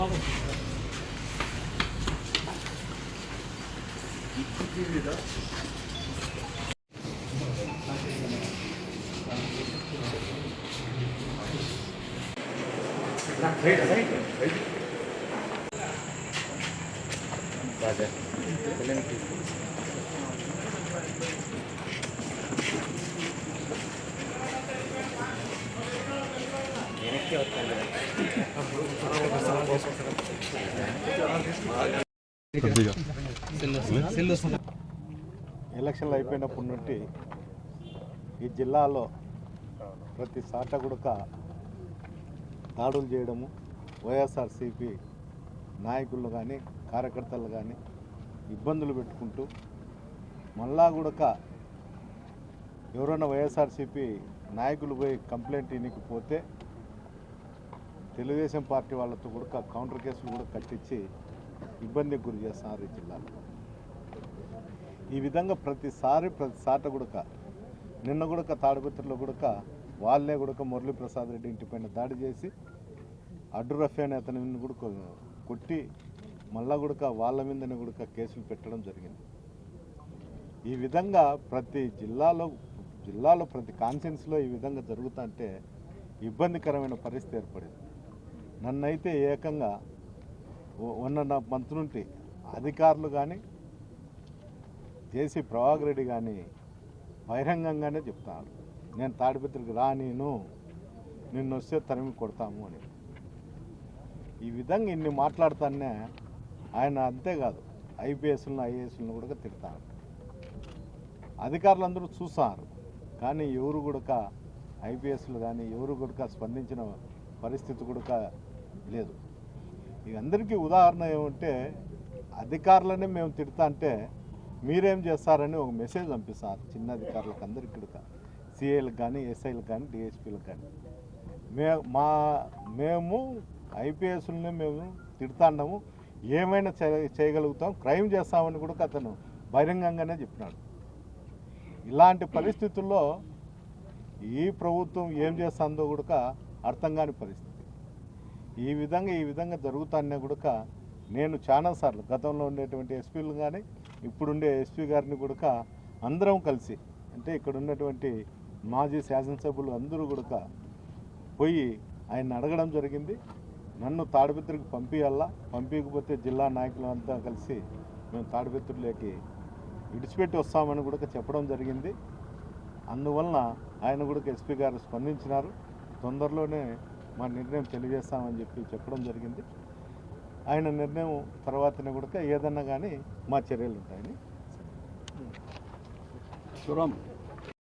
spannend. Hoe doen jullie dat? Thank you. ఎలక్షన్లు అయిపోయినప్పటి నుండి ఈ జిల్లాలో ప్రతి సాట కూడా దాడులు చేయడము వైఎస్ఆర్సీపీ నాయకులు కానీ కార్యకర్తలు కానీ ఇబ్బందులు పెట్టుకుంటూ మళ్ళా కూడా ఎవరైనా వైఎస్ఆర్సీపీ నాయకులు పోయి కంప్లైంట్ ఇనికి పోతే తెలుగుదేశం పార్టీ వాళ్ళతో కూడా కౌంటర్ కేసులు కూడా కట్టించి ఇబ్బందికి గురి చేస్తున్నారు ఈ జిల్లాలో. ఈ విధంగా ప్రతిసారి ప్రతి సాట గుడక నిన్న గుడక తాడిపత్రిలో గుడక వాళ్ళే గుడక మురళీప్రసాద్ రెడ్డి ఇంటిపైన దాడి చేసి అడ్డు రఫీ అనే అతని గుడక కొట్టి మళ్ళా గుడక వాళ్ళ మీదనే గుడక కేసులు పెట్టడం జరిగింది. ఈ విధంగా ప్రతి జిల్లాలో జిల్లాలో ప్రతి కాన్సెన్స్లో ఈ విధంగా జరుగుతుంటే ఇబ్బందికరమైన పరిస్థితి ఏర్పడింది. నన్నైతే ఏకంగా వన్ అండ్ హాఫ్ మంత్ నుండి అధికారులు కానీ జేసీ ప్రభాకర్ రెడ్డి కానీ బహిరంగంగానే చెప్తాను నేను తాడిపత్రికి రా నేను నిన్ను వస్తే తరిమి కొడతాము అని. ఈ విధంగా ఇన్ని మాట్లాడుతానే ఆయన అంతేకాదు ఐపీఎస్లను ఐఏఎస్లను కూడా తిడతాను అధికారులందరూ చూసారు కానీ ఎవరు కూడా ఐపీఎస్లు కానీ ఎవరు కూడా స్పందించిన పరిస్థితి కూడా లేదు. ఇక అందరికీ ఉదాహరణ ఏమంటే అధికారులనే మేము తిడతా అంటే మీరేం చేస్తారని ఒక మెసేజ్ పంపిస్తారు చిన్న అధికారులకు అందరికీ కూడా. సిఐలకు కానీ ఎస్ఐలకు కానీ డిఎస్పీలకు కానీ. మే మా మేము ఐపీఎస్ని మేము తిడతాండము ఏమైనా చేయ- చేయగలుగుతాం క్రైమ్ చేస్తామని కూడా అతను బహిరంగంగానే చెప్పినాడు. ఇలాంటి పరిస్థితుల్లో ఈ ప్రభుత్వం ఏం చేస్తుందో కూడా అర్థం కాని పరిస్థితి. ఈ విధంగా ఈ విధంగా జరుగుతానే కూడా నేను చాలాసార్లు గతంలో ఉండేటువంటి ఎస్పీలు కానీ ఇప్పుడుండే ఎస్పీ గారిని కూడా అందరం కలిసి అంటే ఇక్కడ ఉన్నటువంటి మాజీ శాసనసభ్యులు అందరూ కూడా పోయి ఆయన అడగడం జరిగింది. నన్ను తాడిపత్రికి పంపించాలా పంపించకపోతే జిల్లా నాయకులు అంతా కలిసి మేము తాడిపత్రులకి విడిచిపెట్టి వస్తామని కూడా చెప్పడం జరిగింది. అందువలన ఆయన కూడా ఎస్పీ గారు స్పందించినారు. తొందరలోనే మా నిర్ణయం తెలియజేస్తామని చెప్పి చెప్పడం జరిగింది. ఆయన నిర్ణయం తర్వాతనే కూడా ఏదన్నా కానీ మా చర్యలు ఉంటాయని శివరామ్